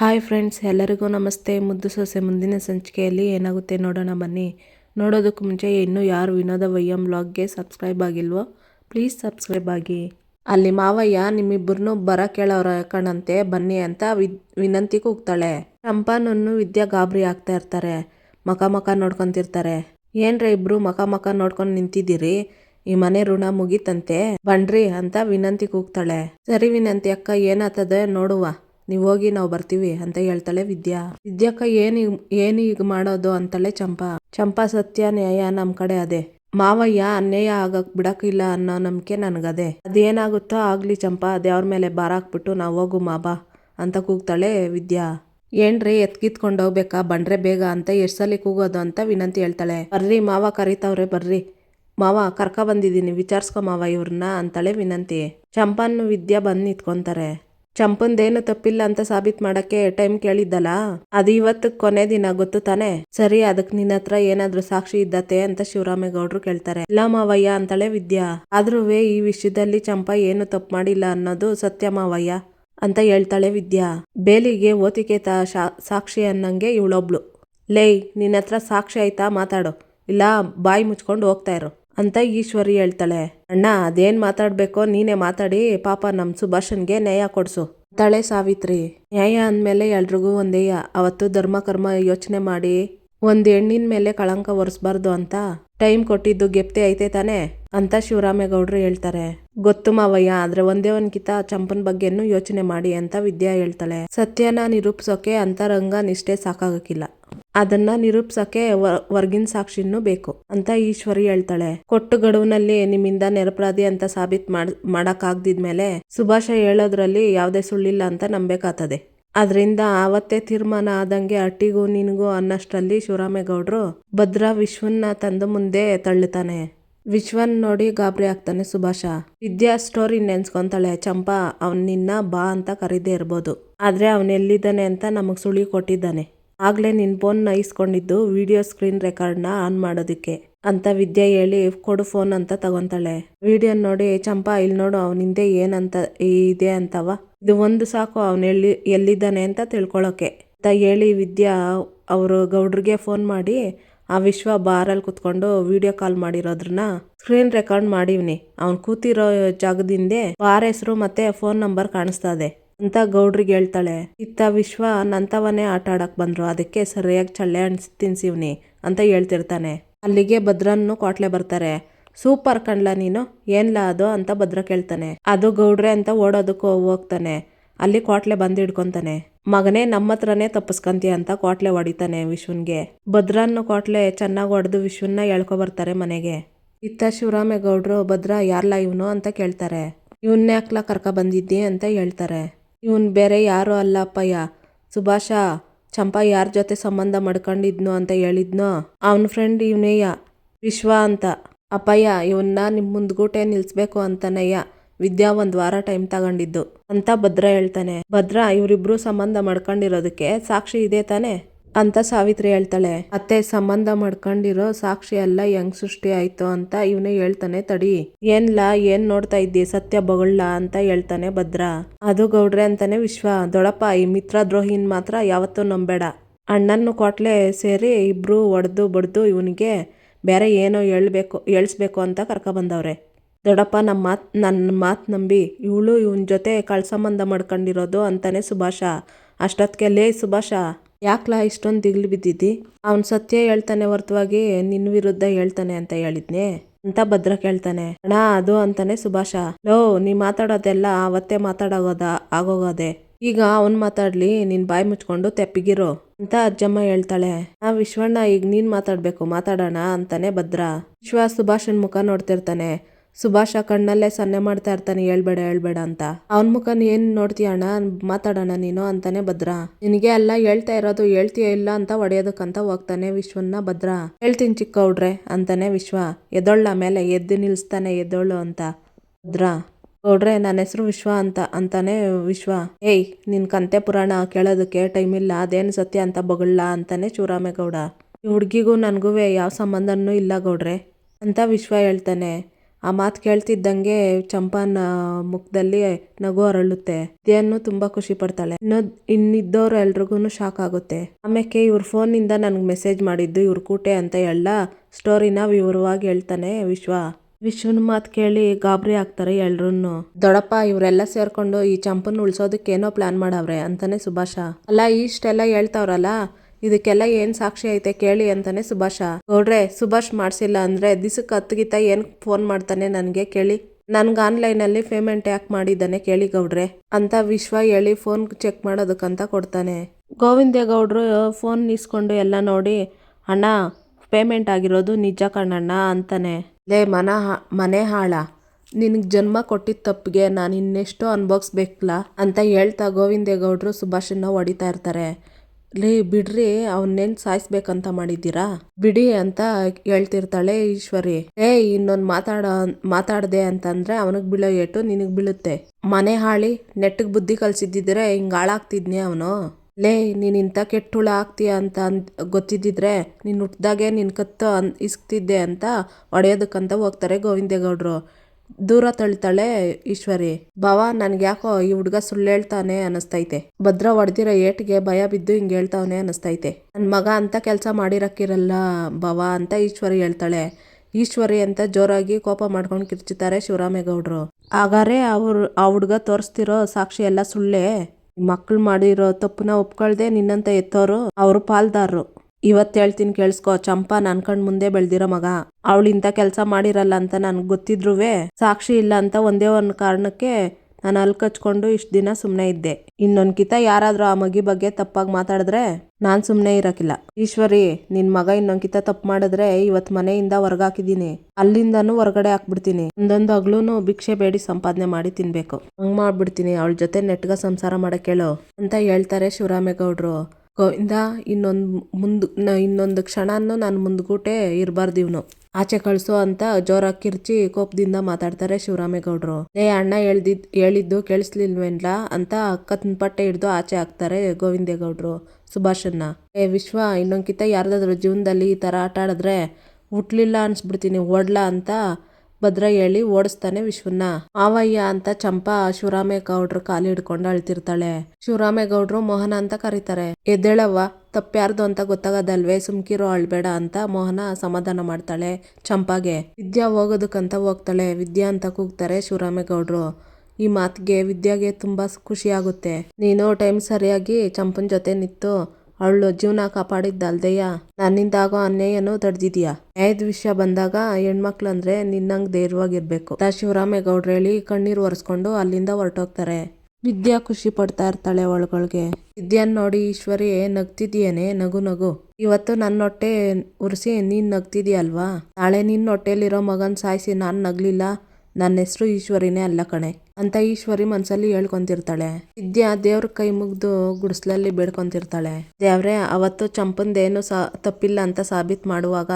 Hi friends, ಎಲ್ಲರಿಗೂ ನಮಸ್ತೆ. ಮುದ್ದು ಸೊಸೆ ಮುಂದಿನ ಸಂಚಿಕೆಯಲ್ಲಿ ಏನಾಗುತ್ತೆ ನೋಡೋಣ ಬನ್ನಿ. ನೋಡೋದಕ್ಕೂ ಮುಂಚೆ ಇನ್ನೂ ಯಾರು ವಿನೋದ ವಯ್ಯಂ ಬ್ಲಾಗ್ಗೆ ಸಬ್ಸ್ಕ್ರೈಬ್ ಆಗಿಲ್ವೋ, ಪ್ಲೀಸ್ ಸಬ್ಸ್ಕ್ರೈಬ್ ಆಗಿ. ಅಲ್ಲಿ ಮಾವಯ್ಯ ನಿಮ್ಮಿಬ್ಬರನ್ನೂ ಬರ ಕೇಳೋರ ಕಣಂತೆ ಬನ್ನಿ ಅಂತ ವಿನಂತಿ ಕೂಗ್ತಾಳೆ. ಚಂಪಾನನ್ನು ವಿದ್ಯಾ ಗಾಬರಿ ಆಗ್ತಾ ಇರ್ತಾರೆ. ಮಕ ಮಕ ನೋಡ್ಕೊಂತಿರ್ತಾರೆ. ಏನ್ರ ಇಬ್ರು ಮಕ ಮಕ ನೋಡ್ಕೊಂಡು ನಿಂತಿದ್ದೀರಿ? ಈ ಮನೆ ಋಣ ಮುಗೀತಂತೆ? ಬನ್ರಿ ಅಂತ ವಿನಂತಿ ಕೂಗ್ತಾಳೆ. ಸರಿ ವಿನಂತಿ ಅಕ್ಕ, ಏನಾತದೆ ನೋಡುವ. ನೀವು ಹೋಗಿ ನಾವು ಬರ್ತೀವಿ ಅಂತ ಹೇಳ್ತಾಳೆ ವಿದ್ಯಾ. ವಿದ್ಯಾಕ್ಕ ಏನು ಏನು ಈಗ ಮಾಡೋದು ಅಂತಾಳೆ ಚಂಪಾ. ಚಂಪಾ ಸತ್ಯ, ನ್ಯಾಯ ನಮ್ ಕಡೆ ಅದೇ. ಮಾವಯ್ಯ ಅನ್ಯಾಯ ಆಗಕ್ ಬಿಡಕ್ಕಿಲ್ಲ ಅನ್ನೋ ನಂಬಿಕೆ ನನಗದೆ. ಅದೇನಾಗುತ್ತೋ ಆಗ್ಲಿ ಚಂಪಾ, ದೇವ್ರ ಮೇಲೆ ಬಾರ ಹಾಕ್ಬಿಟ್ಟು ನಾವು ಹೋಗು ಮಾಬಾ ಅಂತ ಕೂಗ್ತಾಳೆ ವಿದ್ಯಾ. ಏನ್ರಿ ಎತ್ಕಿತ್ಕೊಂಡು ಹೋಗ್ಬೇಕಾ? ಬಂಡ್ರೆ ಬೇಗ ಅಂತ ಎಷ್ಟ್ ಸಲ ಕೂಗೋದು ಅಂತ ವಿನಂತಿ ಹೇಳ್ತಾಳೆ. ಬರ್ರಿ ಮಾವ, ಕರಿತಾವ್ರೆ ಬರ್ರಿ. ಮಾವ, ಕರ್ಕ ಬಂದಿದ್ದೀನಿ, ವಿಚಾರಿಸ್ಕೊ ಮಾವ ಇವ್ರನ್ನ ಅಂತಾಳೆ ವಿನಂತಿ. ಚಂಪನ್ ವಿದ್ಯಾ ಬಂದು ನಿಂತ್ಕೊಂತಾರೆ. ಚಂಪಂದೇನು ತಪ್ಪಿಲ್ಲ ಅಂತ ಸಾಬೀತ್ ಮಾಡಕ್ಕೆ ಟೈಮ್ ಕೇಳಿದ್ದಲ್ಲ? ಅದು ಇವತ್ತು ಕೊನೆ ದಿನ, ಗೊತ್ತು ತಾನೆ? ಸರಿ ಅದಕ್ ನಿನ್ನ ಹತ್ರ ಏನಾದ್ರೂ ಸಾಕ್ಷಿ ಇದ್ದತೆ ಅಂತ ಶಿವರಾಮೇಗೌಡ್ರು ಕೇಳ್ತಾರೆ. ಇಲ್ಲ ಮಾವಯ್ಯ ಅಂತಳೆ ವಿದ್ಯಾ. ಆದ್ರೂ ಈ ವಿಷಯದಲ್ಲಿ ಚಂಪಾ ಏನು ತಪ್ಪು ಮಾಡಿಲ್ಲ ಅನ್ನೋದು ಸತ್ಯ ಮಾವಯ್ಯ ಅಂತ ಹೇಳ್ತಾಳೆ ವಿದ್ಯಾ. ಬೇಲಿಗೆ ಓತಿಕೆ ತ ಸಾಕ್ಷಿ ಅನ್ನಂಗೆ ಇವಳೊಬ್ಳು. ಲೇಯ್ ನಿನ್ನ ಹತ್ರ ಸಾಕ್ಷಿ ಆಯ್ತಾ ಮಾತಾಡು. ಇಲ್ಲ, ಬಾಯಿ ಮುಚ್ಕೊಂಡು ಹೋಗ್ತಾ ಇರು. ಅಂತ ಈಶ್ವರಿ ಹೇಳ್ತಾಳೆ. ಅಣ್ಣ, ಅದೇನ್ ಮಾತಾಡ್ಬೇಕೋ ನೀನೇ ಮಾತಾಡಿ, ಪಾಪ ನಮ್ ಸುಭಾಷನ್ಗೆ ನ್ಯಾಯ ಕೊಡ್ಸು. ತಳೆ ಸಾವಿತ್ರಿ. ನ್ಯಾಯ ಅಂದ್ಮೇಲೆ ಎಲ್ರಿಗೂ ಒಂದೇಯ ಅವತ್ತು ಧರ್ಮ, ಕರ್ಮ ಯೋಚನೆ ಮಾಡಿ ಒಂದ್ ಹೆಣ್ಣಿನ ಮೇಲೆ ಕಳಂಕ ಒರೆಸ್ಬಾರ್ದು ಅಂತ ಟೈಮ್ ಕೊಟ್ಟಿದ್ದು ಗೆಪ್ತೆ ಐತೆ ತಾನೆ ಅಂತ ಶಿವರಾಮೇಗೌಡ್ರು ಹೇಳ್ತಾರೆ. ಗೊತ್ತು ಮಾವಯ್ಯ, ಆದ್ರೆ ಒಂದೇ ಒಂದ್ಕಿತ ಚಂಪನ್ ಬಗ್ಗೆನೂ ಯೋಚನೆ ಮಾಡಿ ಅಂತ ವಿದ್ಯಾ ಹೇಳ್ತಾಳೆ. ಸತ್ಯನ ನಿರೂಪಿಸೋಕೆ ಅಂತರಂಗ ನಿಷ್ಠೆ ಸಾಕಾಗಕ್ಕಿಲ್ಲ. ಅದನ್ನ ನಿರೂಪಿಸಕ್ಕೆ ಹೊರ್ಗಿನ ಸಾಕ್ಷಿನೂ ಬೇಕು ಅಂತ ಈಶ್ವರಿ ಹೇಳ್ತಾಳೆ. ಕೊಟ್ಟು ಗಡುವಿನಲ್ಲಿ ನಿಮ್ಮಿಂದ ನಿರಪರಾಧಿ ಅಂತ ಸಾಬೀತ್ ಮಾಡ್ ಮಾಡಕ್ ಆಗ್ದಿದ್ಮೇಲೆ ಸುಭಾಷ ಹೇಳೋದ್ರಲ್ಲಿ ಯಾವ್ದೇ ಸುಳ್ಳಿಲ್ಲ ಅಂತ ನಂಬೇಕಾಗ್ತದೆ ಅದ್ರಿಂದ ಆವತ್ತೇ ತೀರ್ಮಾನ ಆದಂಗೆ ಅಟ್ಟಿಗೂ ನಿನಗೂ ಅನ್ನಷ್ಟರಲ್ಲಿ ಶಿವರಾಮೇಗೌಡ್ರು ಭದ್ರ ವಿಶ್ವನ್ನ ತಂದು ಮುಂದೆ ತಳ್ಳುತ್ತಾನೆ. ವಿಶ್ವನ್ ನೋಡಿ ಗಾಬರಿ ಆಗ್ತಾನೆ ಸುಭಾಷ. ವಿದ್ಯಾ ಸ್ಟೋರಿ ನೆನ್ಸ್ಕೊಂತಾಳೆ, ಚಂಪಾ, ಅವ್ನ್ ನಿನ್ನ ಬಾ ಅಂತ ಕರೀದೇ ಇರ್ಬೋದು. ಆದ್ರೆ ಅವನ್ ಎಲ್ಲಿದ್ದಾನೆ ಅಂತ ನಮಗ್ ಸುಳಿ ಕೊಟ್ಟಿದ್ದಾನೆ. ಆಗ್ಲೇ ನಿನ್ ಫೋನ್ ಇಸ್ಕೊಂಡಿದ್ದು ವಿಡಿಯೋ ಸ್ಕ್ರೀನ್ ರೆಕಾರ್ಡ್ನ ಆನ್ ಮಾಡೋದಕ್ಕೆ. ಅಂತ ವಿದ್ಯೆ ಹೇಳಿ, ಕೊಡು ಫೋನ್ ಅಂತ ತಗೊಂತಾಳೆ. ವಿಡಿಯೋ ನೋಡಿ, ಚಂಪಾ ಇಲ್ಲಿ ನೋಡು, ಅವನ ಹಿಂದೆ ಏನಂತ ಇದೆ ಅಂತವ. ಇದು ಒಂದು ಸಾಕು, ಅವನು ಎಲ್ಲಿ, ಎಲ್ಲಿದ್ದಾನೆ ಅಂತ ತಿಳ್ಕೊಳ್ಳೋಕೆ ಅಂತ ಹೇಳಿ ವಿದ್ಯಾ ಅವರು ಗೌಡ್ರಿಗೆ ಫೋನ್ ಮಾಡಿ, ಆ ವಿಶ್ವ ಬಾರಲ್ಲಿ ಕುತ್ಕೊಂಡು ವಿಡಿಯೋ ಕಾಲ್ ಮಾಡಿರೋದ್ರನ್ನ ಸ್ಕ್ರೀನ್ ರೆಕಾರ್ಡ್ ಮಾಡಿವ್ನಿ. ಅವ್ನು ಕೂತಿರೋ ಜಾಗದಿಂದೆ ಬಾರ್ ಹೆಸರು ಮತ್ತೆ ಫೋನ್ ನಂಬರ್ ಕಾಣಿಸ್ತದೆ ಅಂತ ಗೌಡ್ರಿಗೆ ಹೇಳ್ತಾಳೆ. ಇತ್ತ ವಿಶ್ವ ನಂತವನೇ ಆಟ ಆಡಕ್ ಬಂದ್ರು. ಅದಕ್ಕೆ ಸರಿಯಾಗಿ ಚಳ್ಳೆ ಹಣ್ಣು ತಿನ್ಸಿವ್ನಿ ಅಂತ ಹೇಳ್ತಿರ್ತಾನೆ. ಅಲ್ಲಿಗೆ ಭದ್ರನ್ನು ಕೋಟ್ಲೆ ಬರ್ತಾರೆ. ಸೂಪರ್ ಕಣ್ಲ ನೀನು. ಏನ್ಲ ಅದು? ಅಂತ ಭದ್ರ ಕೇಳ್ತಾನೆ. ಅದು ಗೌಡ್ರೆ ಅಂತ ಓಡೋದಕ್ಕೂ ಹೋಗ್ತಾನೆ. ಅಲ್ಲಿ ಕೋಟ್ಲೆ ಬಂದು ಹಿಡ್ಕೊಂತಾನೆ. ಮಗನೇ ನಮ್ಮ ಹತ್ರನೇ ತಪ್ಪಿಸ್ಕಂತೀಯ ಅಂತ ಕೋಟ್ಲೆ ಹೊಡಿತಾನೆ ವಿಶ್ವನ್ಗೆ. ಭದ್ರನ್ನು ಕೋಟ್ಲೆ ಚೆನ್ನಾಗಿ ಹೊಡೆದು ವಿಶ್ವನ್ನ ಎಳ್ಕೊ ಬರ್ತಾರೆ ಮನೆಗೆ. ಇತ್ತ ಶಿವರಾಮೇಗೌಡ್ರು ಭದ್ರ ಯಾರ್ಲ ಇವನು? ಅಂತ ಕೇಳ್ತಾರೆ. ಇವನ್ನೇ ಯಾಕ್ಲ ಕರ್ಕ ಬಂದಿದ್ದಿ? ಅಂತ ಹೇಳ್ತಾರೆ. ಇವನ್ ಬೇರೆ ಯಾರು ಅಲ್ಲ ಅಪ್ಪಯ್ಯ ಸುಭಾಷ, ಚಂಪಾ ಯಾರ ಜೊತೆ ಸಂಬಂಧ ಮಾಡ್ಕೊಂಡಿದ್ನೋ ಅಂತ ಹೇಳಿದ್ನೋ? ಅವನ ಫ್ರೆಂಡ್ ಇವನೇಯ ವಿಶ್ವ ಅಂತ. ಅಪ್ಪಯ್ಯ ಇವನ್ನ ನಿಮ್ಮ ಮುಂದ್ಗೂಟೆ ನಿಲ್ಲಿಸ್ಬೇಕು ಅಂತನಯ್ಯ ವಿದ್ಯಾ ಒಂದು ವಾರ ಟೈಮ್ ತಗೊಂಡಿದ್ದು. ಅಂತ ಭದ್ರ ಹೇಳ್ತಾನೆ. ಭದ್ರ, ಇವರಿಬ್ರು ಸಂಬಂಧ ಮಾಡ್ಕೊಂಡಿರೋದಕ್ಕೆ ಸಾಕ್ಷಿ ಇದೆ ತಾನೆ? ಅಂತ ಸಾವಿತ್ರಿ ಹೇಳ್ತಾಳೆ. ಅತ್ತೆ, ಸಂಬಂಧ ಮಾಡ್ಕೊಂಡಿರೋ ಸಾಕ್ಷಿ ಎಲ್ಲ ಹೆಂಗ್ ಸೃಷ್ಟಿ ಆಯ್ತು ಅಂತ ಇವನೇ ಹೇಳ್ತಾನೆ, ತಡಿ. ಏನ್ಲಾ, ಏನ್ ನೋಡ್ತಾ ಇದ್ದಿ, ಸತ್ಯ ಬೊಗಳ್ಳ ಅಂತ ಹೇಳ್ತಾನೆ ಭದ್ರ. ಅದು ಗೌಡ್ರೆ ಅಂತಾನೆ ವಿಶ್ವ. ದೊಡಪ್ಪ, ಈ ಮಿತ್ರ ದ್ರೋಹಿನ್ ಮಾತ್ರ ಯಾವತ್ತೂ ನಂಬೇಡ ಅಣ್ಣನ್ನು ಕೊಟ್ಲೆ ಸೇರಿ ಇಬ್ರು ಒಡೆದು ಬಡ್ದು ಇವನಿಗೆ ಬೇರೆ ಏನೋ ಹೇಳ್ಬೇಕು, ಹೇಳ್ಸ್ಬೇಕು ಅಂತ ಕರ್ಕ ಬಂದವ್ರೆ ದೊಡಪ್ಪ ನಮ್ಮ ಮಾತ್ ನನ್ನ ಮಾತು ನಂಬಿ ಇವಳು ಇವನ್ ಜೊತೆ ಕಳ್ಸಂಬಂಧ ಮಾಡ್ಕೊಂಡಿರೋದು ಅಂತಾನೆ ಸುಭಾಷ. ಅಷ್ಟೊತ್ತಿಗೆ ಲೇ ಸುಭಾಷ. ಯಾಕ್ಲಾ ಇಷ್ಟೊಂದು ದಿಗ್ಲು ಬಿದ್ದಿದ್ದಿ? ಅವ್ನ್ ಸತ್ಯ ಹೇಳ್ತಾನೆ ಹೊರತುವಾಗಿ, ನಿನ್ ವಿರುದ್ಧ ಹೇಳ್ತಾನೆ ಅಂತ ಹೇಳಿದ್ನೆ. ಅಂತ ಭದ್ರ ಕೇಳ್ತಾನೆ. ಅಣ್ಣ, ಅದು ಅಂತಾನೆ ಸುಭಾಷ. ಲೋ, ನೀ ಮಾತಾಡೋದೆಲ್ಲ ಅವತ್ತೆ ಮಾತಾಡೋದ, ಆಗೋಗೋದೆ. ಈಗ ಅವನ್ ಮಾತಾಡ್ಲಿ, ನಿನ್ ಬಾಯಿ ಮುಚ್ಕೊಂಡು ತೆಪ್ಪಿಗಿರು ಅಂತ ಅಜ್ಜಮ್ಮ ಹೇಳ್ತಾಳೆ. ಆ ವಿಶ್ವಣ್ಣ, ಈಗ ನೀನ್ ಮಾತಾಡ್ಬೇಕು, ಮಾತಾಡೋಣ ಅಂತಾನೆ ಭದ್ರ. ವಿಶ್ವ ಸುಭಾಷನ್ ಮುಖ ನೋಡ್ತಿರ್ತಾನೆ. ಸುಭಾಷ ಕಣ್ಣಲ್ಲೇ ಸನ್ನೆ ಮಾಡ್ತಾ ಇರ್ತಾನೆ, ಹೇಳ್ಬೇಡ ಹೇಳ್ಬೇಡ ಅಂತ. ಅವನ ಮುಖ ಏನ್ ನೋಡ್ತೀಯ ಅಣ್ಣ? ಮಾತಾಡೋಣ ನೀನು ಅಂತಾನೆ ಭದ್ರ. ನಿನಗೆ ಅಲ್ಲ ಹೇಳ್ತಾ ಇರೋದು ಹೇಳ್ತೀಯ ಇಲ್ಲ ಅಂತ ಹೊಡೆಯೋದಕ್ಕಂತ ಹೋಗ್ತಾನೆ ವಿಶ್ವನ್ನ ಭದ್ರ. ಹೇಳ್ತೀನಿ ಚಿಕ್ಕ ಹುಡ್ರೆ, ಅಂತಾನೆ ವಿಶ್ವ. ಎದೊಳ್ಳ ಮೇಲೆ ಎದ್ದು ನಿಲ್ಸ್ತಾನೆ ಎದ್ದೊಳ್ಳು ಅಂತ ಭದ್ರ. ಗೌಡ್ರೆ ನನ್ನ ಹೆಸರು ವಿಶ್ವ ಅಂತ, ಅಂತಾನೆ ವಿಶ್ವ. ಏಯ್, ನಿನ್ ಕಂತೆ ಪುರಾಣ ಕೇಳೋದಕ್ಕೆ ಟೈಮ್ ಇಲ್ಲ, ಅದೇನು ಸತ್ಯ ಅಂತ ಬೊಗಳ್ಳ ಅಂತಾನೆ ಶಿವರಾಮೇಗೌಡ ಈ ಹುಡ್ಗಿಗೂ ನನಗೂ ಯಾವ ಸಂಬಂಧನೂ ಇಲ್ಲ ಗೌಡ್ರೆ, ಅಂತ ವಿಶ್ವ ಹೇಳ್ತಾನೆ. ಆ ಮಾತು ಕೇಳ್ತಿದ್ದಂಗೆ ಚಂಪನ ಮುಖದಲ್ಲಿ ನಗು ಅರಳುತ್ತೆ. ವಿದ್ಯನ್ನು ತುಂಬಾ ಖುಷಿ ಪಡ್ತಾಳೆ. ಇನ್ನು ಇನ್ನಿದ್ದವ್ರು ಎಲ್ರಿಗೂ ಶಾಕ್ ಆಗುತ್ತೆ. ಆಮೇಲೆ ಇವ್ರ ಫೋನ್ನಿಂದ ನನ್ಗೆ ಮೆಸೇಜ್ ಮಾಡಿದ್ದು ಇವ್ರ ಕೂಟೆ ಅಂತ ಎಲ್ಲ ಸ್ಟೋರಿನ ವಿವರವಾಗಿ ಹೇಳ್ತಾನೆ ವಿಶ್ವ. ವಿಶ್ವನ ಮಾತು ಕೇಳಿ ಗಾಬರಿ ಆಗ್ತಾರೆ ಎಲ್ರೂನು. ದೊಡ್ಡಪ್ಪ ಇವರೆಲ್ಲ ಸೇರ್ಕೊಂಡು ಈ ಚಂಪನ್ ಉಳ್ಸೋದಕ್ಕೆ ಏನೋ ಪ್ಲಾನ್ ಮಾಡವ್ರೆ ಅಂತಾನೆ ಸುಭಾಷ. ಅಲ್ಲ, ಇಷ್ಟೆಲ್ಲ ಹೇಳ್ತಾವ್ರಲ್ಲ. ಇದಕ್ಕೆಲ್ಲ ಏನ್ ಸಾಕ್ಷಿ ಐತೆ ಕೇಳಿ ಅಂತಾನೆ ಸುಭಾಷ. ಗೌಡ್ರೆ, ಸುಭಾಷ್ ಮಾಡ್ಸಿಲ್ಲ ಅಂದ್ರೆ ದಿಸಕ್ಕೆ ಹತ್ತಗಿತ ಏನ್ ಫೋನ್ ಮಾಡ್ತಾನೆ ನನ್ಗೆ ಕೇಳಿ. ನನ್ಗೆ ಆನ್ಲೈನ್ ಅಲ್ಲಿ ಪೇಮೆಂಟ್ ಯಾಕೆ ಮಾಡಿದ್ದಾನೆ ಕೇಳಿ ಗೌಡ್ರೆ. ಅಂತ ವಿಶ್ವ ಹೇಳಿ ಫೋನ್ ಚೆಕ್ ಮಾಡೋದಕ್ಕಂತ ಕೊಡ್ತಾನೆ. ಗೋವಿಂದೇ ಗೌಡ್ರು ಫೋನ್ ಇಸ್ಕೊಂಡು ಎಲ್ಲ ನೋಡಿ, ಅಣ್ಣ ಪೇಮೆಂಟ್ ಆಗಿರೋದು ನಿಜ ಕಣ್ಣಣ್ಣ ಅಂತಾನೆ. ಲೇ, ಮನ ಮನೆ ಹಾಳ. ನಿನಗೆ ಜನ್ಮ ಕೊಟ್ಟಿದ್ದ ತಪ್ಪಿಗೆ ನಾನು ಇನ್ನೆಷ್ಟೋ ಅನ್ಭೋಗಿಸ್ಬೇಕಲ್ಲ ಅಂತ ಹೇಳ್ತಾ ಗೋವಿಂದೇಗೌಡರು ಸುಭಾಷನ್ನ ಹೊಡಿತಾ ಇರ್ತಾರೆ. ಲೇ, ಬಿಡ್ರಿ ಅವನ್ನೇನು ಸಾಯಿಸ್ಬೇಕಂತ ಮಾಡಿದ್ದೀರಾ? ಬಿಡಿ ಅಂತ ಹೇಳ್ತಿರ್ತಾಳೆ ಈಶ್ವರಿ. ಏ, ಇನ್ನೊಂದ್ ಮಾತಾಡ, ಮಾತಾಡ್ದೆ ಅಂತಂದ್ರೆ ಅವನಿಗೆ ಬೀಳೋ ಏಟು ನಿನಗ್ ಬೀಳುತ್ತೆ. ಮನೆ ಹಾಳಿ, ನೆಟ್ಟಗೆ ಬುದ್ಧಿ ಕಲ್ಸಿದ್ದಿದ್ರೆ ಹಿಂಗ್ ಹಾಳಾಗ್ತಿದ್ನೆ ಅವನು. ಲೇ, ನೀನ್ ಇಂಥ ಕೆಟ್ಟ ಹುಳ ಆಗ್ತೀಯ ಅಂತ ಗೊತ್ತಿದ್ದಿದ್ರೆ ನೀನು ಹುಟ್ಟಿದಾಗೆ ನಿನ್ ಕತ್ತು ಅನ್, ಇಸ್ಕ್ತಿದ್ದೆ ಅಂತ ಹೊಡೆಯೋದಕ್ಕಂತ ಹೋಗ್ತಾರೆ ಗೋವಿಂದೇಗೌಡರು. ದೂರ ತಳ್ತಾಳೆ ಈಶ್ವರಿ. ಭಾವ ನನ್ಗೆ ಯಾಕೋ ಈ ಹುಡ್ಗ ಸುಳ್ಳು ಹೇಳ್ತಾನೆ ಅನಸ್ತೈತೆ ಭದ್ರ ಹೊಡೆದಿರೋ ಏಟ್ಗೆ ಭಯ ಬಿದ್ದು ಹಿಂಗ್ ಹೇಳ್ತಾವನೆ ಅನಸ್ತೈತೆ ನನ್ನ ಮಗ ಅಂತ ಕೆಲಸ ಮಾಡಿರಕ್ಕಿರಲ್ಲ ಭಾವ ಅಂತ ಈಶ್ವರಿ ಹೇಳ್ತಾಳೆ. ಈಶ್ವರಿ ಅಂತ ಜೋರಾಗಿ ಕೋಪ ಮಾಡ್ಕೊಂಡು ಕಿರ್ಚುತ್ತಾರೆ ಶಿವರಾಮೇಗೌಡರು. ಆಗಾರೆ ಅವ್ರು, ಆ ಹುಡ್ಗ ತೋರಿಸ್ತಿರೋ ಸಾಕ್ಷಿ ಎಲ್ಲ ಸುಳ್ಳೇ? ಮಕ್ಳು ಮಾಡಿರೋ ತಪ್ಪನ್ನ ಒಪ್ಕೊಳ್ದೆ ನಿನ್ನಂತ ಎತ್ತೋರು ಅವರು ಪಾಲ್ದಾರರು. ಇವತ್ತು ಹೇಳ್ತೀನಿ ಕೇಳಿಸ್ಕೋ, ಚಂಪಾ ನನ್ ಕಣ್ ಮುಂದೆ ಬೆಳ್ದಿರೋ ಮಗ. ಅವಳು ಇಂಥ ಕೆಲಸ ಮಾಡಿರಲ್ಲ ಅಂತ ನನ್ಗೆ ಗೊತ್ತಿದ್ರುವೆ. ಸಾಕ್ಷಿ ಇಲ್ಲ ಅಂತ ಒಂದೇ ಒಂದು ಕಾರಣಕ್ಕೆ ನಾನು ಅಲ್ಲಿ ಕಚ್ಕೊಂಡು ಇಷ್ಟು ದಿನ ಸುಮ್ಮನೆ ಇದ್ದೆ. ಇನ್ನೊಂದ್ ಕಿತ ಯಾರಾದ್ರೂ ಆ ಮಗಿ ಬಗ್ಗೆ ತಪ್ಪಾಗಿ ಮಾತಾಡಿದ್ರೆ ನಾನ್ ಸುಮ್ಮನೆ ಇರಕಿಲ್ಲ. ಈಶ್ವರಿ, ನಿನ್ ಮಗ ಇನ್ನೊಂದ್ ಕಿತ ತಪ್ಪು ಮಾಡಿದ್ರೆ ಇವತ್ ಮನೆಯಿಂದ ಹೊರಗಾಕಿದ್ದೀನಿ. ಅಲ್ಲಿಂದನೂ ಹೊರಗಡೆ ಹಾಕ್ಬಿಡ್ತೀನಿ. ಒಂದೊಂದು ಹಗ್ಲೂನು ಭಿಕ್ಷೆ ಬೇಡಿ ಸಂಪಾದನೆ ಮಾಡಿ ತಿನ್ಬೇಕು. ಹಂಗ್ ಮಾಡ್ಬಿಡ್ತೀನಿ. ಅವಳ ಜೊತೆ ನೆಟ್ಗ ಸಂಸಾರ ಮಾಡಕ್ಕೆ ಅಂತ ಹೇಳ್ತಾರೆ ಶಿವರಾಮೇಗೌಡ್ರು. ಗೋವಿಂದ ಇನ್ನೊಂದು ಮುಂದೆ ಇನ್ನೊಂದು ಕ್ಷಣನೂ ನಾನು ಮುಂದ್ಗೂಟೆ ಇರಬಾರ್ದು ಇವನು ಆಚೆ ಕಳಿಸು ಅಂತ ಜೋರಾಗಿ ಕಿರ್ಚಿ ಕೋಪದಿಂದ ಮಾತಾಡ್ತಾರೆ ಶಿವರಾಮೇಗೌಡರು. ಏ ಅಣ್ಣ, ಹೇಳ್ದಿದ್, ಹೇಳಿದ್ದು ಕೇಳಿಸ್ಲಿಲ್ವೇನ್ಲ? ಅಂತ ಕತ್ನ ಪಟ್ಟೆ ಹಿಡ್ದು ಆಚೆ ಹಾಕ್ತಾರೆ ಗೋವಿಂದೇಗೌಡರು, ಸುಭಾಷನ್ನ. ಏ, ವಿಶ್ವ, ಇನ್ನೊಂದ್ಕಿತ ಯಾರ್ದಾದ್ರು ಜೀವನದಲ್ಲಿ ಈ ಥರ ಆಟ ಆಡಿದ್ರೆ ಹುಟ್ಲಿಲ್ಲ ಅನ್ಸ್ಬಿಡ್ತೀನಿ, ಓಡ್ಲಾ? ಅಂತ ಭದ್ರ ಹೇಳಿ ಓಡಿಸ್ತಾನೆ ವಿಶ್ವನ್ನ. ಆವಯ್ಯ ಅಂತ ಚಂಪಾ ಶಿವರಾಮೇಗೌಡ್ರ ಕಾಲು ಹಿಡ್ಕೊಂಡು ಅಳ್ತಿರ್ತಾಳೆ. ಶಿವರಾಮೇಗೌಡ್ರು ಮೋಹನ ಅಂತ ಕರೀತಾರೆ. ಎದ್ದೇಳವ್ವ, ತಪ್ಪ್ಯಾರ್ದು ಅಂತ ಗೊತ್ತಾಗದಲ್ವೇ, ಸುಮ್ಕಿರೋ ಅಳ್ಬೇಡ ಅಂತ ಮೋಹನ ಸಮಾಧಾನ ಮಾಡ್ತಾಳೆ ಚಂಪಾಗೆ. ವಿದ್ಯಾ ಹೋಗೋದಕ್ಕಂತ ಹೋಗ್ತಾಳೆ. ವಿದ್ಯಾ ಅಂತ ಕೂಗ್ತಾರೆ ಶಿವರಾಮೇಗೌಡ್ರು. ಈ ಮಾತಿಗೆ ವಿದ್ಯಾಗೆ ತುಂಬಾ ಖುಷಿ ಆಗುತ್ತೆ. ನೀನು ಟೈಮ್ ಸರಿಯಾಗಿ ಚಂಪನ್ ಜೊತೆ ನಿಂತು ಅವಳು ಜೀವನ ಕಾಪಾಡಿದ್ದಲ್ದೆಯ? ನನ್ನಿಂದ ಆಗೋ ಅನ್ಯಾಯನೂ ತಡೆದಿದ್ಯಾ ನ್ಯಾಯದ ವಿಷಯ ಬಂದಾಗ ಹೆಣ್ಮಕ್ಳು ಅಂದ್ರೆ ನಿನ್ನಂಗ್ ಧೈರ್ಯವಾಗಿರ್ಬೇಕು. ಅಂತ ಶಿವರಾಮೇಗೌಡ್ರು ಹೇಳಿ ಕಣ್ಣೀರು ಒರೆಸ್ಕೊಂಡು ಅಲ್ಲಿಂದ ಹೊರಟೋಗ್ತಾರೆ. ವಿದ್ಯಾ ಖುಷಿ ಪಡ್ತಾ ಇರ್ತಾಳೆ ಒಳಗೊಳಗೆ ವಿದ್ಯಾನ್ ನೋಡಿ ಈಶ್ವರಿ ನಗ್ತಿದ್ಯೇನೆ? ನಗು ನಗು. ಇವತ್ತು ನನ್ನ ಹೊಟ್ಟೆ ಉರ್ಸಿ ನೀನ್ ನಗ್ತಿದ್ಯಲ್ವಾ ನಾಳೆ ನಿನ್ನ ಹೊಟ್ಟೆಲಿರೋ ಮಗನ್ ಸಾಯಿಸಿ ನಾನ್ ನಗ್ಲಿಲ್ಲ? ನನ್ನ ಹೆಸರು ಈಶ್ವರಿನೇ ಅಲ್ಲ ಕಣೆ. ಅಂತ ಈಶ್ವರಿ ಮನ್ಸಲ್ಲಿ ಹೇಳ್ಕೊಂತಿರ್ತಾಳೆ. ವಿದ್ಯಾ ದೇವ್ರ ಕೈ ಮುಗ್ದು ಗುಡಿಸ್ಲಲ್ಲಿ ಬೇಡ್ಕೊಂತಿರ್ತಾಳೆ. ದೇವ್ರೆ, ಅವತ್ತು ಚಂಪಂದೇನು ಸಾ, ತಪ್ಪಿಲ್ಲ ಅಂತ ಸಾಬೀತ್ ಮಾಡುವಾಗ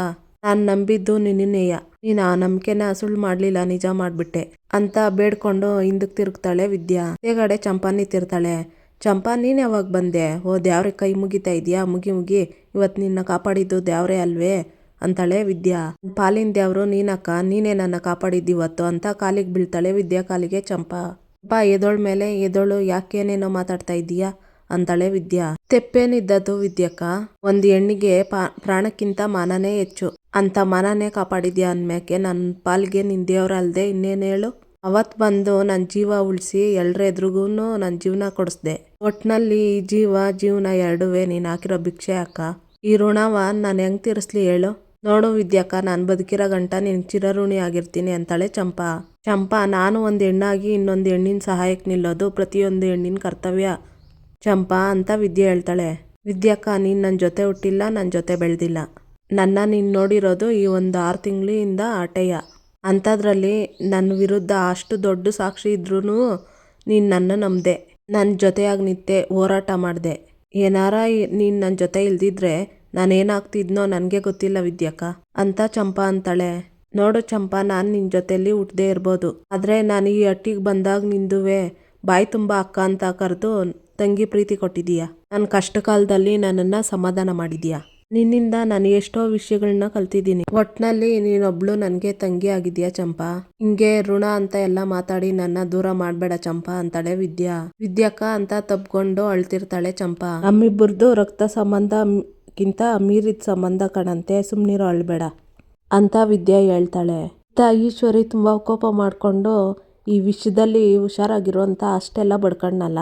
ನಾನು ನಂಬಿದ್ದು ನಿನ್ನೆಯ ನೀನ್ ಆ ನಂಬಿಕೆನ ಸುಳ್ಳು ಮಾಡ್ಲಿಲ್ಲ, ನಿಜ ಮಾಡ್ಬಿಟ್ಟೆ ಅಂತ ಬೇಡ್ಕೊಂಡು ಹಿಂದಕ್ ತಿರುಗ್ತಾಳೆ ವಿದ್ಯಾ. ಹೇಗಡೆ ಚಂಪಾನಿ ತಿರ್ತಾಳೆ ಚಂಪಾ ನೀನು ಯಾವಾಗ ಬಂದೆ? ಓ ದೇವ್ರಿಗೆ ಕೈ ಮುಗಿತಾ ಇದೆಯಾ? ಮುಗಿ ಮುಗಿ. ಇವತ್ತು ನಿನ್ನ ಕಾಪಾಡಿದ್ದು ದೇವ್ರೆ ಅಲ್ವೇ? ಅಂತಾಳೆ ವಿದ್ಯಾ. ಪಾಲಿನ ದೇವ್ರು ನೀನಕ್ಕ, ನೀನೇ ನನ್ನ ಕಾಪಾಡಿದ್ದಿವತ್ತು ಅಂತ ಕಾಲಿಗೆ ಬೀಳ್ತಾಳೆ ವಿದ್ಯಾ ಕಾಲಿಗೆ ಚಂಪಾ. ಬಾ ಎದೋಳ್ ಮೇಲೆ, ಎದೋಳು ಯಾಕೇನೇನೋ ಮಾತಾಡ್ತಾ ಇದ್ದೀಯಾ? ಅಂತಾಳೆ ವಿದ್ಯಾ. ತೆಪ್ಪೇನಿದ್ದದ್ದು ವಿದ್ಯಕ್ಕ? ಒಂದ್ ಹೆಣ್ಣಿಗೆ ಪ್ರಾಣಕ್ಕಿಂತ ಮಾನನೇ ಹೆಚ್ಚು. ಅಂತ ಮಾನನೇ ಕಾಪಾಡಿದ್ಯಾ ಅನ್ಮ್ಯಾಕೆ? ನನ್ನ ಪಾಲ್ಗೆ ನಿನ್ ದೇವ್ರ ಅಲ್ದೆ ಇನ್ನೇನ್ ಹೇಳು? ಅವತ್ ಬಂದು ನನ್ನ ಜೀವ ಉಳಿಸಿ ಎಲ್ರ ಎದುರಿಗೂನು ನನ್ ಜೀವನ ಕೊಡಿಸ್ದೆ. ಒಟ್ನಲ್ಲಿ ಈ ಜೀವ, ಜೀವನ ಎರಡುವೆ ನೀನ್ ಹಾಕಿರೋ ಭಿಕ್ಷೆ ಅಕ್ಕ. ಈ ಋಣವ ನಾನು ಹೆಂಗ್ ತೀರಿಸ್ಲಿ ಹೇಳು? ನೋಡು ವಿದ್ಯಾಕ ನಾನು ಬದುಕಿರೋ ಗಂಟ, ನಿನ್ ಚಿರಋಣಿ ಆಗಿರ್ತೀನಿ ಅಂತಾಳೆ ಚಂಪಾ. ಚಂಪಾ, ನಾನು ಒಂದು ಹೆಣ್ಣಾಗಿ ಇನ್ನೊಂದು ಹೆಣ್ಣಿನ ಸಹಾಯಕ್ಕೆ ನಿಲ್ಲೋದು ಪ್ರತಿಯೊಂದು ಹೆಣ್ಣಿನ ಕರ್ತವ್ಯ. ಚಂಪಾ ಅಂತ ವಿದ್ಯೆ ಹೇಳ್ತಾಳೆ. ವಿದ್ಯಾಕ್ಕ, ನೀನು ನನ್ನ ಜೊತೆ ಹುಟ್ಟಿಲ್ಲ ನನ್ನ ಜೊತೆ ಬೆಳೆದಿಲ್ಲ. ನನ್ನ ನೀನು ನೋಡಿರೋದು ಈ ಒಂದು ಆರು ತಿಂಗಳಿಂದ ಆಟೆಯ. ಅಂಥದ್ರಲ್ಲಿ ನನ್ನ ವಿರುದ್ಧ ಅಷ್ಟು ದೊಡ್ಡ ಸಾಕ್ಷಿ ಇದ್ರೂ ನೀನು ನನ್ನ ನಂಬಿದೆ. ನನ್ನ ಜೊತೆಯಾಗಿ ನಿಂತೆ ಹೋರಾಟ ಮಾಡಿದೆ. ಏನಾರ ನೀನು ನನ್ನ ಜೊತೆ ಇಲ್ದಿದ್ರೆ ನಾನೇನಾಗ್ತಿದ್ನೋ ನನಗೆ ಗೊತ್ತಿಲ್ಲ ವಿದ್ಯಕ್ಕ. ಅಂತ ಚಂಪಾ ಅಂತಾಳೆ. ನೋಡು ಚಂಪಾ, ನಾನು ನಿನ್ನ ಜೊತೆಯಲ್ಲಿ ಹುಟ್ಟದೇ ಇರ್ಬೋದು. ಆದರೆ ನಾನು ಈ ಹಟ್ಟಿಗೆ ಬಂದಾಗ ನಿಂದುವೆ. ಬಾಯಿ ತುಂಬ ಅಕ್ಕ ಅಂತ ಕರೆದು ತಂಗಿ ಪ್ರೀತಿ ಕೊಟ್ಟಿದೀಯ? ನನ್ನ ಕಷ್ಟ ಕಾಲದಲ್ಲಿ ನನ್ನನ್ನು ಸಮಾಧಾನ ಮಾಡಿದೀಯಾ? ನಿನ್ನಿಂದ ನಾನು ಎಷ್ಟೋ ವಿಷಯಗಳನ್ನ ಕಲ್ತಿದ್ದೀನಿ. ಒಟ್ನಲ್ಲಿ ನೀನೊಬ್ಳು ನನಗೆ ತಂಗಿ ಆಗಿದ್ಯಾ ಚಂಪಾ? ಹಿಂಗೆ ಋಣ ಅಂತ ಎಲ್ಲ ಮಾತಾಡಿ ನನ್ನ ದೂರ ಮಾಡಬೇಡ ಚಂಪಾ ಅಂತಾಳೆ ವಿದ್ಯಾ. ವಿದ್ಯಕ್ಕ ಅಂತ ತಪ್ಕೊಂಡು ಅಳ್ತಿರ್ತಾಳೆ ಚಂಪಾ. ನಮ್ಮಿಬ್ಬರದು ರಕ್ತ ಸಂಬಂಧಕ್ಕಿಂತ ಮೀರಿದ ಸಂಬಂಧ ಕಣಂತೆ ಸುಮ್ಮನಿರೋ ಅಳ್ಬೇಡ. ಅಂತ ವಿದ್ಯಾ ಹೇಳ್ತಾಳೆ. ಅಂತ ಈಶ್ವರಿ ತುಂಬ ಕೋಪ ಮಾಡಿಕೊಂಡು ಈ ವಿಷಯದಲ್ಲಿ ಹುಷಾರಾಗಿರು ಅಂತ ಅಷ್ಟೆಲ್ಲ ಬಡ್ಕಣ್ಣಲ್ಲ?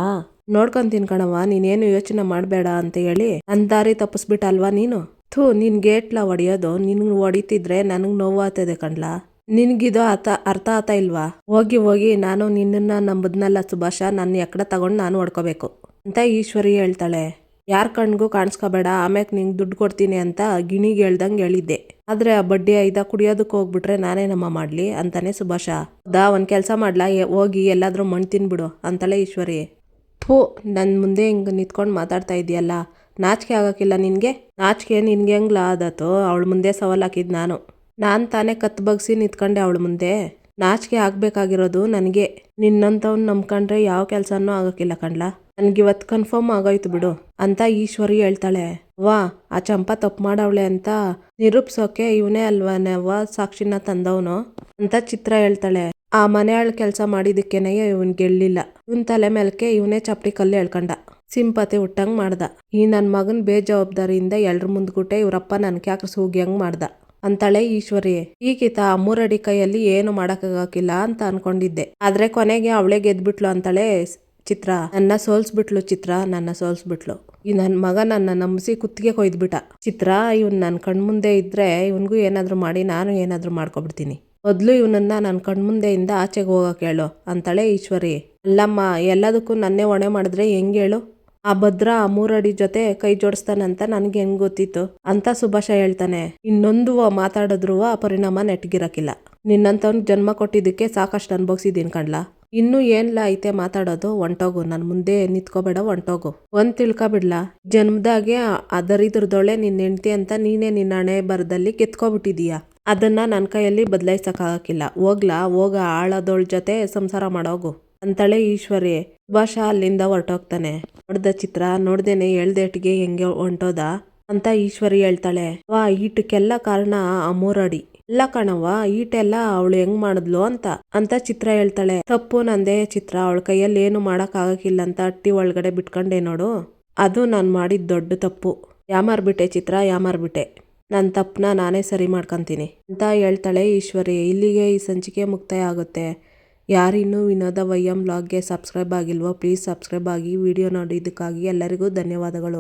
ನೋಡ್ಕೊಂತೀನಿ ಕಣವ್ವ, ನೀನೇನು ಯೋಚನೆ ಮಾಡಬೇಡ ಅಂತ ಹೇಳಿ ಅಂದಾರಿ ದಾರಿ ತಪ್ಪಿಸ್ಬಿಟ್ಟಲ್ವಾ ನೀನು? ಥೂ, ನಿನ್ ಗೇಟ್ಲ ಹೊಡೆಯೋದು ನಿನ್ಗೆ ಹೊಡಿತಿದ್ರೆ ನನಗೆ ನೋವಾಗ್ತದೆ ಕಣ್ಲ. ನಿನಗಿದು ಆತ ಅರ್ಥ ಆತ ಇಲ್ವಾ? ಹೋಗಿ ಹೋಗಿ ನಾನು ನಿನ್ನನ್ನು ನಂಬದ್ನಲ್ಲ ಸುಭಾಷ, ನನ್ನ ಎಕ್ಕಡ ತಗೊಂಡು ನಾನು ಹೊಡ್ಕೋಬೇಕು. ಅಂತ ಈಶ್ವರಿ ಹೇಳ್ತಾಳೆ. ಯಾರ ಕಣ್ಗೂ ಕಾಣಿಸ್ಕೋಬೇಡ, ಆಮ್ಯಾಕ್ ನಿಂಗೆ ದುಡ್ಡು ಕೊಡ್ತೀನಿ ಅಂತ ಗಿಣಿಗೆ ಹೇಳ್ದಂಗೆ ಹೇಳಿದ್ದೆ. ಆದರೆ ಆ ಬಡ್ಡಿ ಐದ ಕುಡಿಯೋದಕ್ಕೆ ಹೋಗ್ಬಿಟ್ರೆ ನಾನೇನಮ್ಮ ಮಾಡಲಿ ಅಂತಾನೆ ಸುಭಾಷ. ದಾ, ಒಂದು ಕೆಲಸ ಮಾಡ್ಲಾ? ಹೋಗಿ ಎಲ್ಲಾದರೂ ಮಣ್ಣು ತಿನ್ಬಿಡು ಅಂತಲೇ ಈಶ್ವರಿ. ಥೂ ನನ್ನ ಮುಂದೆ ಹಿಂಗೆ ನಿಂತ್ಕೊಂಡು ಮಾತಾಡ್ತಾ ಇದೆಯಲ್ಲ, ನಾಚಿಕೆ ಆಗೋಕ್ಕಿಲ್ಲ ನಿನಗೆ? ನಾಚಿಕೆ ನಿನ್ಗೆ ಹೆಂಗ್ಲ ಆದತ್ತು? ಅವಳ ಮುಂದೆ ಸವಾಲು ಹಾಕಿದ್ದು ನಾನು. ನಾನು ತಾನೇ ಕತ್ತು ಬಗ್ಸಿ ನಿಂತ್ಕೊಂಡೆ ಅವಳ ಮುಂದೆ. ನಾಚಿಕೆ ಆಗಬೇಕಾಗಿರೋದು ನನಗೆ. ನಿನ್ನಂಥವ್ನ ನಂಬ್ಕೊಂಡ್ರೆ ಯಾವ ಕೆಲಸನೂ ಆಗೋಕ್ಕಿಲ್ಲ ಕಣ್ಲ? ನನ್ಗಿವತ್ತು ಕನ್ಫರ್ಮ್ ಆಗೋಯ್ತು ಬಿಡು ಅಂತ ಈಶ್ವರಿ ಹೇಳ್ತಾಳೆ. ವಾ, ಆ ಚಂಪಾ ತಪ್ಪು ಮಾಡವಳೆ ಅಂತ ನಿರೂಪಿಸೋಕೆ ಇವನೇ ಅಲ್ವನವ್ವ ಸಾಕ್ಷಿನ ತಂದವನು ಅಂತ ಚಿತ್ರ ಹೇಳ್ತಾಳೆ. ಆ ಮನೆಯಾಳ ಕೆಲಸ ಮಾಡಿದಕ್ಕೇನೆ ಇವನ್ ಗೆಳ್ಳಿಲ್ಲ ಇವನ್ ತಲೆ ಮೇಲೆ ಇವನೇ ಚಪ್ಪಡಿ ಕಲ್ಲು ಹೇಳ್ಕೊಂಡ ಸಿಂಪತಿ ಹುಟ್ಟಂಗ್ ಮಾಡ್ದ. ಈ ನನ್ನ ಮಗನ್ ಬೇಜವಾಬ್ದಾರಿಯಿಂದ ಎಲ್ರ ಮುಂದ್ಗುಟ್ಟೆ ಇವ್ರಪ್ಪ ನನ್ ಕ್ಯಾಕ್ರ ಸೂಗ್ಯಂಗ್ ಮಾಡ್ದ? ಅಂತಾಳೆ ಈಶ್ವರಿ. ಈ ಆ ಮೂರಡಿ ಕೈಯಲ್ಲಿ ಏನು ಮಾಡಕ್ಕಾಗಿಲ್ಲ ಅಂತ ಅನ್ಕೊಂಡಿದ್ದೆ. ಆದ್ರೆ ಕೊನೆಗೆ ಅವಳೇ ಗೆದ್ಬಿಟ್ಲು ಅಂತಾಳೆ ಚಿತ್ರ, ನನ್ನ ಸೋಲ್ಸ್ಬಿಟ್ಲು ಚಿತ್ರ, ನನ್ನ ಸೋಲ್ಸ್ಬಿಟ್ಲು. ಈ ನನ್ನ ಮಗ ನನ್ನ ನಂಬಿಸಿ ಕುತ್ತಿಗೆ ಕೊಯ್ದ್ಬಿಟ್ಟ. ಚಿತ್ರ, ಇವ್ನ್ ನನ್ನ ಕಣ್ಮುಂದೆ ಇದ್ರೆ ಇವನ್ಗೂ ಏನಾದರೂ ಮಾಡಿ ನಾನು ಏನಾದ್ರೂ ಮಾಡ್ಕೊಬಿಡ್ತೀನಿ. ಮೊದ್ಲು ಇವನನ್ನ ನನ್ನ ಕಣ್ಮುಂದೆಯಿಂದ ಆಚೆಗೆ ಹೋಗಕ್ಕೆ ಹೇಳು. ಅಂತಳೆ ಈಶ್ವರಿ. ಅಲ್ಲಮ್ಮ, ಎಲ್ಲದಕ್ಕೂ ನನ್ನೇ ಹೊಣೆ ಮಾಡಿದ್ರೆ ಹೆಂಗ್ ಹೇಳು? ಆ ಭದ್ರ ಆ ಮೂರಡಿ ಜೊತೆ ಕೈ ಜೋಡಿಸ್ತಾನಂತ ನನ್ಗೆ ಹೆಂಗ್ ಗೊತ್ತಿತ್ತು? ಅಂತ ಸುಭಾಷ ಹೇಳ್ತಾನೆ. ಇನ್ನೊಂದು ಮಾತಾಡಿದ್ರು ಆ ಪರಿಣಾಮ ನೆಟ್ಗಿರಕ್ಕಿಲ್ಲ ನಿನ್ನಂತವ್ ಜನ್ಮ ಕೊಟ್ಟಿದ್ದಕ್ಕೆ ಸಾಕಷ್ಟು ಅನ್ಭವಿಸಿದೀನಿ ಕಣ್ಲ? ಇನ್ನು ಏನ್ಲ ಐತೆ ಮಾತಾಡೋದು? ಹೊಂಟೋಗು ನನ್ ಮುಂದೆ ನಿಂತ್ಕೋಬೇಡ ಹೊಂಟೋಗು ಒಂದ್ ತಿಳ್ಕೊಬಿಡ್ಲ? ಜನ್ಮದಾಗೆ ಅದರಿದ್ರದೊಳೆ ನಿನ್ನ ಹೆಂಡತಿ ಅಂತ ನೀನೇ ನಿನ್ನ ಹಣೆ ಬರದಲ್ಲಿ ಕಿತ್ಕೊಬಿಟ್ಟಿದೀಯ? ಅದನ್ನ ನನ್ನ ಕೈಯಲ್ಲಿ ಬದಲಾಯಿಸಕ್ಕಾಗಕ್ಕಿಲ್ಲ. ಹೋಗ್ಲಾ, ಹೋಗ, ಆಳದೋಳ್ ಜೊತೆ ಸಂಸಾರ ಮಾಡೋಗು. ಅಂತಳೆ ಈಶ್ವರಿ ಸುಭಾಷ ಅಲ್ಲಿಂದ ಹೊರಟೋಗ್ತಾನೆ. ನೋಡ್ದ ಚಿತ್ರ, ನೋಡ್ದೇನೆ ಎಳ್ದೇಟಿಗೆ ಹೆಂಗೆ ಹೊಂಟೋದ ಅಂತ ಈಶ್ವರಿ ಹೇಳ್ತಾಳೆ. ವಾ ಈಟಕ್ಕೆಲ್ಲ ಕಾರಣ ಆ ಇಲ್ಲ ಕಣವ್ವ, ಈಟೆಲ್ಲ ಅವಳು ಹೆಂಗ್ ಮಾಡಿದ್ಲು ಅಂತ ಅಂತ ಚಿತ್ರ ಹೇಳ್ತಾಳೆ. ತಪ್ಪು ನಂದೇ ಚಿತ್ರ, ಅವಳ ಕೈಯಲ್ಲಿ ಏನು ಮಾಡಕ್ ಆಗಕ್ಕಿಲ್ಲ ಅಂತ ಅಟ್ಟಿ ಒಳಗಡೆ ಬಿಟ್ಕೊಂಡೆ ನೋಡು. ಅದು ನಾನು ಮಾಡಿದ ದೊಡ್ಡ ತಪ್ಪು. ಯಾಮಾರ್ಬಿಟ್ಟೆ ಚಿತ್ರ ಯಾಮಾರ್ಬಿಟ್ಟೆ ನನ್ನ ತಪ್ಪನ್ನ ನಾನೇ ಸರಿ ಮಾಡ್ಕೊಂತೀನಿ ಅಂತ ಹೇಳ್ತಾಳೆ ಈಶ್ವರಿ. ಇಲ್ಲಿಗೆ ಈ ಸಂಚಿಕೆ ಮುಕ್ತಾಯ ಆಗುತ್ತೆ. ಯಾರಿನ್ನೂ ವಿನೋದ ವೈಯಂ ಬ್ಲಾಗ್ಗೆ ಸಬ್ಸ್ಕ್ರೈಬ್ ಆಗಿಲ್ವೋ, ಪ್ಲೀಸ್ ಸಬ್ಸ್ಕ್ರೈಬ್ ಆಗಿ. ವಿಡಿಯೋ ನೋಡಿದ್ದಕ್ಕಾಗಿ ಎಲ್ಲರಿಗೂ ಧನ್ಯವಾದಗಳು.